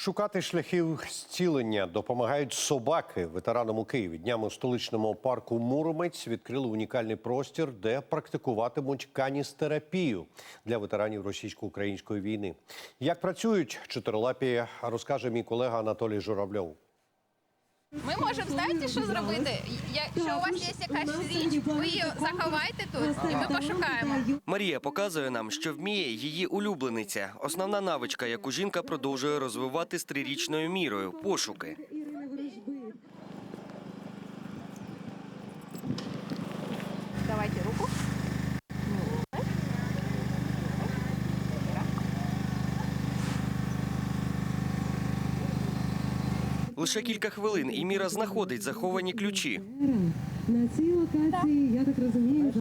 Шукати шляхів зцілення допомагають собаки ветеранам у Києві. Днями у столичному парку Муромець відкрили унікальний простір, де практикуватимуть каністерапію для ветеранів російсько-української війни. Як працюють чотирилапі, розкаже мій колега Анатолій Журавльов. Ми можемо знаєте, що зробити? Якщо у вас є якась річ, ви її заховайте тут, і ми пошукаємо. Марія показує нам, що вміє її улюблениця. Основна навичка, яку жінка продовжує розвивати з трирічною мірою пошуки. Лише кілька хвилин, і Міра знаходить заховані ключі. На цій локації, я так розумію,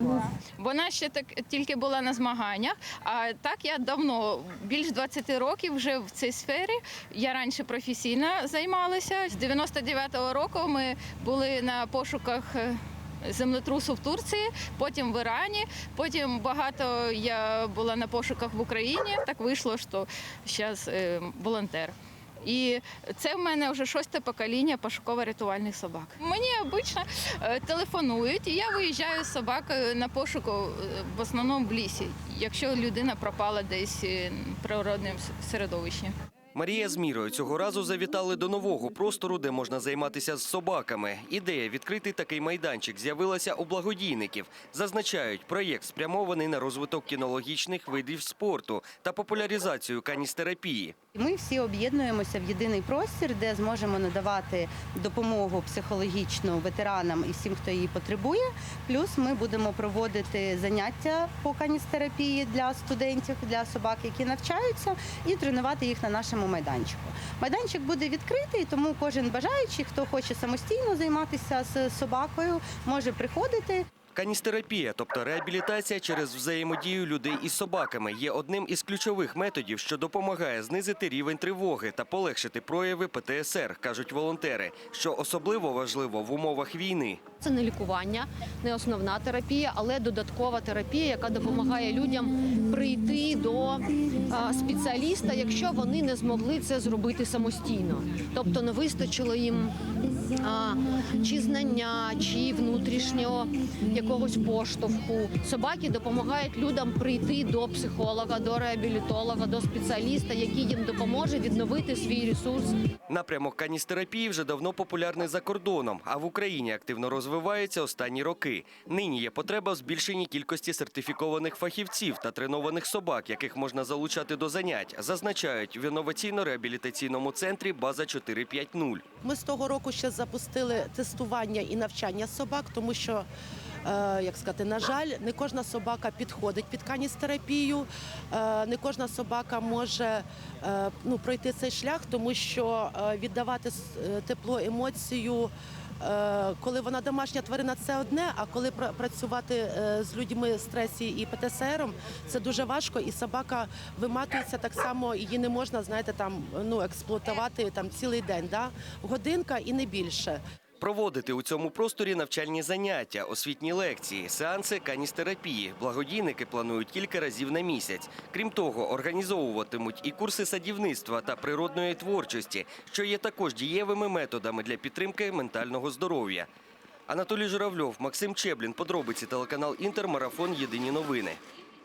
Вона ще так тільки була на змаганнях. А так я давно, більш 20 років вже в цій сфері. Я раніше професійно займалася. З 99-го року ми були на пошуках. е, Землетрусу в Турції, потім в Ірані, потім багато я була на пошуках в Україні. Так вийшло, що зараз волонтер. І це в мене вже шосте покоління пошуково-рятувальних собак. Мені обично е, телефонують, і я виїжджаю з собакою на пошуку е, в основному в лісі, якщо людина пропала десь е, в природному середовищі. Марія з Мірою цього разу завітали до нового простору, де можна займатися з собаками. Ідея відкрити такий майданчик з'явилася у благодійників. Зазначають, проєкт спрямований на розвиток кінологічних видів спорту та популяризацію каністерапії. Ми всі об'єднуємося в єдиний простір, де зможемо надавати допомогу психологічну ветеранам і всім, хто її потребує. Плюс ми будемо проводити заняття по каністерапії для студентів, для собак, які навчаються, і тренувати їх на нашому майданчику. Майданчик буде відкритий, тому кожен бажаючий, хто хоче самостійно займатися з собакою, може приходити. Каністерапія, тобто реабілітація через взаємодію людей із собаками, є одним із ключових методів, що допомагає знизити рівень тривоги та полегшити прояви ПТСР, кажуть волонтери, що особливо важливо в умовах війни. Це не лікування, не основна терапія, але додаткова терапія, яка допомагає людям прийти до спеціаліста, якщо вони не змогли це зробити самостійно. Тобто не вистачило їм чи знання, чи внутрішнього якогось поштовху. Собаки допомагають людям прийти до психолога, до реабілітолога, до спеціаліста, який їм допоможе відновити свій ресурс Напрямок каністерапії вже давно популярний за кордоном, а в Україні активно розвивається останні роки. Нині є потреба в збільшенні кількості сертифікованих фахівців та тренованих собак, яких можна залучати до занять, зазначають в інноваційно-реабілітаційному центрі База 450. Ми з того року ще запустили тестування і навчання собак, тому що, як сказати, на жаль, не кожна собака підходить під каністерапію, е, не кожна собака може е, ну, пройти цей шлях, тому що е, віддавати е, тепло, емоцію. е, Коли вона домашня тварина, це одне, а коли працювати е, з людьми в стресі і ПТСРом, це дуже важко, і собака виматується так само, її не можна, знаєте, там ну експлуатувати там цілий день, да? годинка і не більше. Проводити у цьому просторі навчальні заняття, освітні лекції, сеанси каністерапії. Благодійники планують кілька разів на місяць. Крім того, організовуватимуть і курси садівництва та природної творчості, що є також дієвими методами для підтримки ментального здоров'я. Анатолій Журавльов, Максим Чеблін, подробиці телеканал Інтер, марафон Єдині новини.